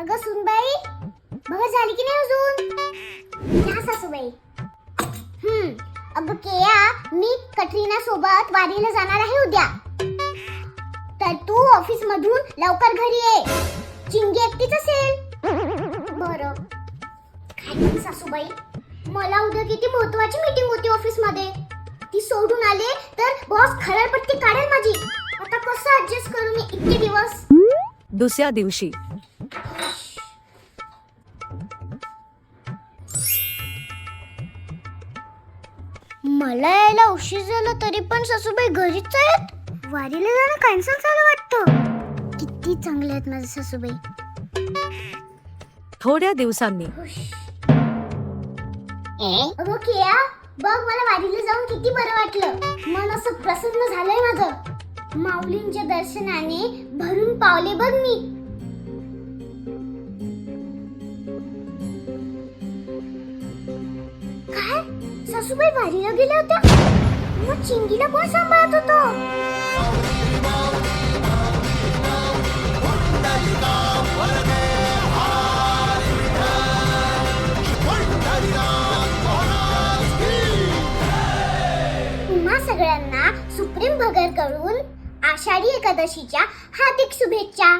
अगं सुनबाई बघा झाली की नाही अजून? या सासूबाई. हम्म अगं केया मी कटरीना सोबत वारीला जाणार आहे उद्या. तर तू ऑफिस मधून लवकर घरी ये. चिंगी एकटीच असेल. बरं. काय सासूबाई? मला उद्या किती महत्वाची मीटिंग होती ऑफिसमध्ये ती सोडून आले तर बॉस खरडपट्टी काढेल माझी. आता कसं ऍडजस्ट करू मी इतके दिवस? दुसऱ्या दिवशी. मला यायला उशीर झाला तरी पण सासूबाई घरीच आहेत. वारीला जाणं कॅन्सल झालं वाटतं. किती चांगले आहेत माझे सासूबाई. थोड्या दिवसांनी. अगं किया बघ मला वारीला जाऊन किती बरं वाटलं. मन असं प्रसन्न झालंय माझं. माऊलींच्या दर्शनाने भरून पावले बघ मी. सासूबाई वारीला गेल्या होत्या. मग चिंगीला कोण सांभाळत होतो? सगळ्यांना सुप्रीम भगरकडून आषाढी एकादशीच्या हार्दिक शुभेच्छा.